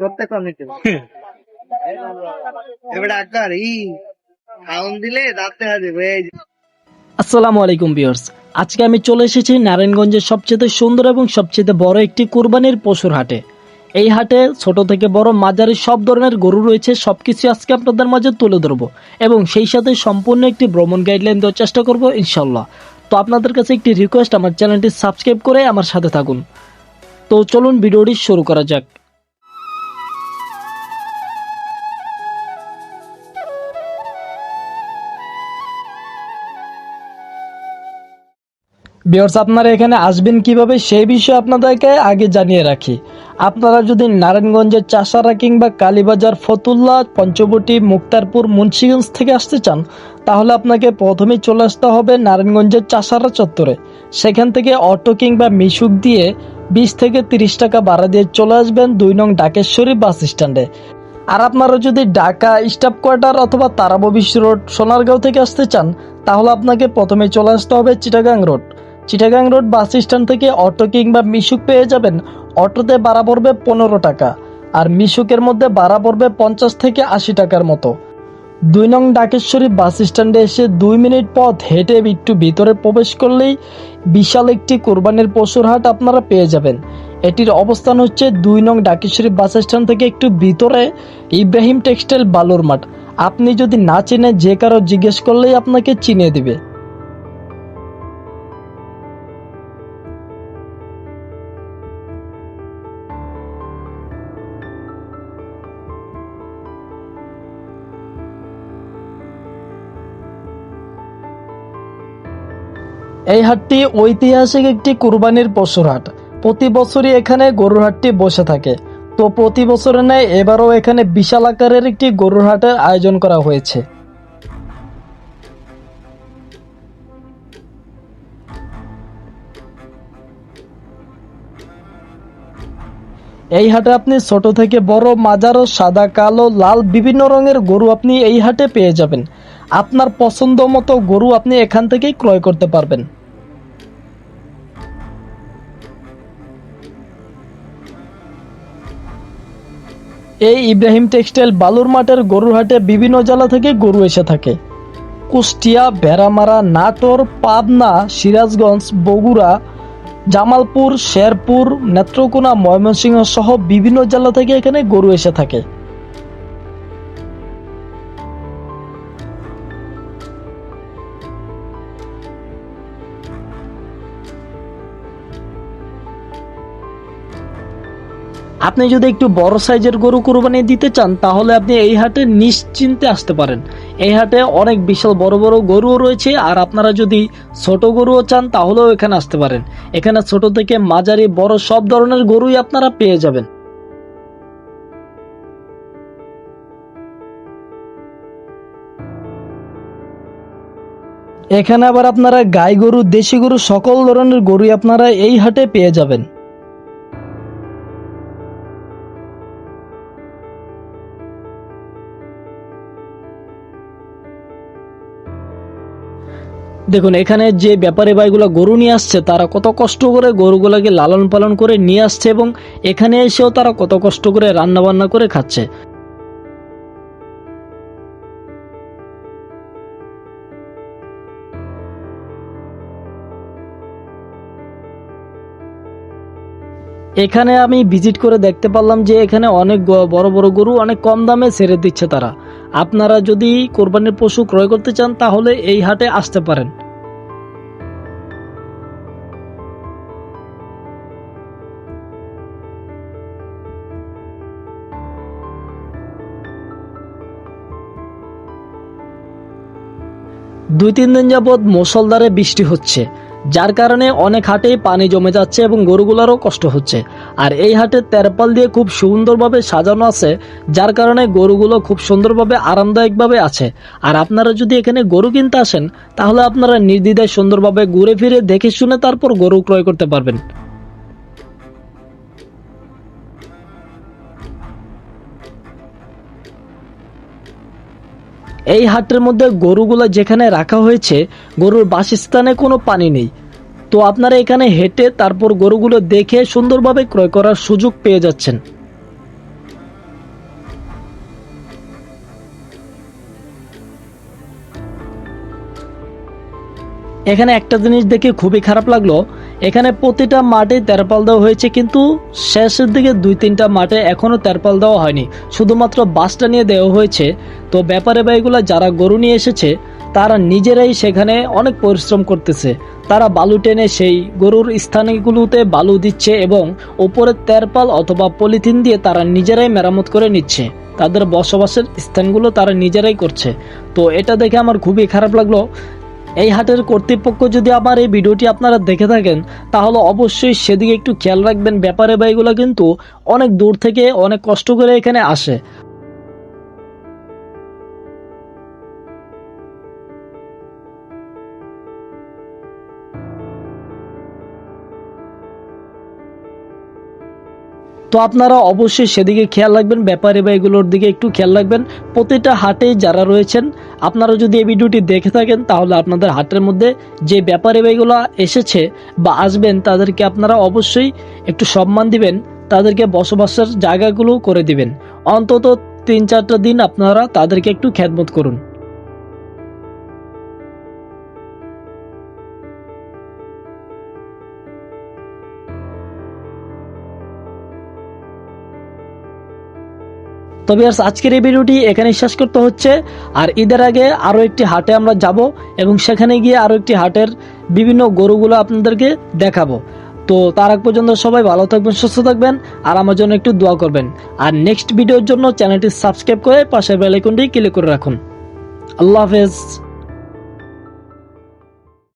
করতে কমিটি এবার ডাক্তার ই খাউন দিলে দাঁতে হবে এই আসসালামু আলাইকুম ভিউয়ার্স আজকে আমি চলে এসেছি নারায়ণগঞ্জের সবচেয়ে সুন্দর এবং সবচেয়ে বড় একটি কুরবানির পশুর হাটে। এই হাটে ছোট থেকে বড় মাঝারি সব ধরনের গরু রয়েছে সবকিছু আজকে আপনাদের মাঝে তুলে ধরবো। এবং সেই সাথে সম্পূর্ণ একটি ভ্রমণ গাইডলাইন দেওয়ার চেষ্টা করব ইনশাল্লাহ। তো আপনাদের কাছে একটি রিকোয়েস্ট আমার চ্যানেলটি সাবস্ক্রাইব করে আমার সাথে থাকুন। তো চলুন ভিডিওটি শুরু করা যাক। বিয়ার্স আপনারা এখানে আসবেন কীভাবে সেই বিষয়ে আপনাদেরকে আগে জানিয়ে রাখি। আপনারা যদি নারায়ণগঞ্জের চাষারা কিংবা কালীবাজার, ফতুল্লা, পঞ্চবটি, মুক্তারপুর, মুন্সিগঞ্জ থেকে আসতে চান, তাহলে আপনাকে প্রথমেই চলে আসতে হবে নারায়ণগঞ্জের চাষারা চত্বরে। সেখান থেকে অটো কিংবা মিশুক দিয়ে বিশ থেকে তিরিশ টাকা ভাড়া দিয়ে চলে আসবেন দুই নং ডাকেশ্বরী বাস স্ট্যান্ডে। আর আপনারা যদি ঢাকা স্টাফ কোয়ার্টার অথবা তারাববিশ রোড, সোনারগাঁও থেকে আসতে চান, তাহলে আপনাকে প্রথমে চলে আসতে হবে Chittagong road. Chittagong road bus stand থেকে অটো কিংবা মিশুক পেয়ে যাবেন। অটোতে ভাড়া পড়বে পনেরো টাকা আর মিশুকের মধ্যে ভাড়া পড়বে পঞ্চাশ থেকে আশি টাকার মতো। দুই নং ডাকেশ্বরী বাস স্ট্যান্ডে এসে দুই মিনিট পথ হেঁটে একটু ভিতরে প্রবেশ করলেই বিশাল একটি কোরবানির পশুর হাট আপনারা পেয়ে যাবেন। এটির অবস্থান হচ্ছে দুই নং ডাকেশ্বরী বাস স্ট্যান্ড থেকে একটু ভিতরে ইব্রাহিম টেক্সটাইল বালুর মাঠ আপনি যদি না চেনে যে কারও জিজ্ঞেস করলেই আপনাকে চিনিয়ে দিবে। এই হাটটি ঐতিহাসিক একটি কুরবানির পশুর হাট। প্রতি বছরই এখানে গরুর হাটটি বসে থাকে। তো প্রতি বছরের ন্যায় এবারও এখানে বিশাল আকারের একটি গরুর হাটের আয়োজন করা হয়েছে। এই হাটে আপনি ছোট থেকে বড় মাজারো সাদা, কালো, লাল বিভিন্ন রঙের গরু আপনি এই হাটে পেয়ে যাবেন। আপনার পছন্দ মতো গরু আপনি এখান থেকেই ক্রয় করতে পারবেন। এই ইব্রাহিম টেক্সটাইল বালুর মাঠের গরুর হাটে বিভিন্ন জেলা থেকে গরু এসে থাকে। কুষ্টিয়া, বেড়ামারা, নাটোর, পাবনা, সিরাজগঞ্জ, বগুড়া, জামালপুর, শেরপুর, নেত্রকোনা, ময়মনসিংহ সহ বিভিন্ন জেলা থেকে এখানে গরু এসে থাকে। আপনি যদি একটু বড় সাইজের গরু কোরবানি দিতে চান, তাহলে আপনি এই হাটে নিশ্চিন্তে আসতে পারেন। এই হাটে অনেক বিশাল বড় বড় গরুও রয়েছে, আর আপনারা যদি ছোট গরুও চান, তাহলেও এখানে আসতে পারেন। এখানে ছোট থেকে মাঝারি বড় সব ধরনের গরুই আপনারা পেয়ে যাবেন। এখানে আবার আপনারা গাই গরু, দেশি গরু, সকল ধরনের গরুই আপনারা এই হাটে পেয়ে যাবেন। দেখুন, এখানে যে ব্যাপারে ভাইগুলো গরু নিয়ে আসছে, তারা কত কষ্ট করে গরুগুলোকে লালন পালন করে নিয়ে আসছে এবং এখানে এসেও তারা কত কষ্ট করে রান্না বান্না করে খাচ্ছে। এখানে আমি ভিজিট করে দেখতে পারলাম যে এখানে অনেক বড় বড় গরু অনেক কম দামে ছেড়ে দিচ্ছে তারা। আপনারা যদি কোরবানির পশু ক্রয় করতে চান, তাহলে এই হাটে আসতে পারেন। দুই তিন দিন যাবৎ মুসলধারে বৃষ্টি হচ্ছে, যার কারণে অনেক হাটেই পানি জমে যাচ্ছে এবং গরুগুলারও কষ্ট হচ্ছে। আর এই হাটে তেরপাল দিয়ে খুব সুন্দরভাবে সাজানো আছে, যার কারণে গরুগুলো খুব সুন্দরভাবে আরামদায়কভাবে আছে। আর আপনারা যদি এখানে গরু কিনতে আসেন, তাহলে আপনারা নির্দ্বিধায় সুন্দরভাবে ঘুরে ফিরে দেখে শুনে তারপর গরু ক্রয় করতে পারবেন। এই হাটের মধ্যে গরুগুলো যেখানে রাখা হয়েছে, গরুর বাসস্থানে কোনো পানি নেই। তো আপনারা এখানে হেঁটে তারপর গরুগুলো দেখে সুন্দরভাবে ক্রয় করার সুযোগ পেয়ে যাচ্ছেন। এখানে একটা জিনিস দেখে খুবই খারাপ লাগল। এখানে প্রতিটা মাঠে তেরপাল দেওয়া হয়েছে, কিন্তু শেষের দিকে দুই তিনটা মাঠে এখনও তেরপাল দেওয়া হয়নি। শুধুমাত্র বাসটা নিয়ে দেওয়া হয়েছে। তো ব্যাপারে ভাইগুলো যারা গরু নিয়ে এসেছে তারা নিজেরাই সেখানে অনেক পরিশ্রম করতেছে। তারা বালু টেনে সেই গরুর স্থানগুলোতে বালু দিচ্ছে এবং ওপরে তেরপাল অথবা পলিথিন দিয়ে তারা নিজেরাই মেরামত করে নিচ্ছে। তাদের বসবাসের স্থানগুলো তারা নিজেরাই করছে। তো এটা দেখে আমার খুবই খারাপ লাগল। এই হাটের কর্তৃপক্ষ যদি আমার এই ভিডিওটি আপনারা দেখে থাকেন, তাহলে অবশ্যই সেদিকে একটু খেয়াল রাখবেন। ব্যাপারে বাইগুলো কিন্তু অনেক দূর থেকে অনেক কষ্ট করে এখানে আসে। তো আপনারা অবশ্যই সেদিকে খেয়াল রাখবেন, ব্যাপারে বা এগুলোর দিকে একটু খেয়াল রাখবেন। প্রতিটা হাটে যারা রয়েছেন, আপনারা যদি এই ভিডিওটি দেখে থাকেন, তাহলে আপনাদের হাটের মধ্যে যে ব্যাপারে বাইগুলো এসেছে বা আসবেন, তাদেরকে আপনারা অবশ্যই একটু সম্মান দিবেন, তাদেরকে বসবাসের জায়গাগুলো করে দিবেন। অন্তত তিন চারটা দিন আপনারা তাদেরকে একটু খ্যাতমত করুন। তবে আর আজকের এই ভিডিওটি এখানে শেষ করতে হচ্ছে। আর ঈদের আগে আরও একটি হাটে আমরা যাব এবং সেখানে গিয়ে আরও একটি হাটের বিভিন্ন গরুগুলো আপনাদেরকে দেখাবো। তো তার আগ পর্যন্ত সবাই ভালো থাকবেন, সুস্থ থাকবেন আর আমার জন্য একটু দোয়া করবেন। আর নেক্সট ভিডিওর জন্য চ্যানেলটি সাবস্ক্রাইব করে পাশের বেলাইকনটি ক্লিক করে রাখুন। আল্লাহ হাফেজ।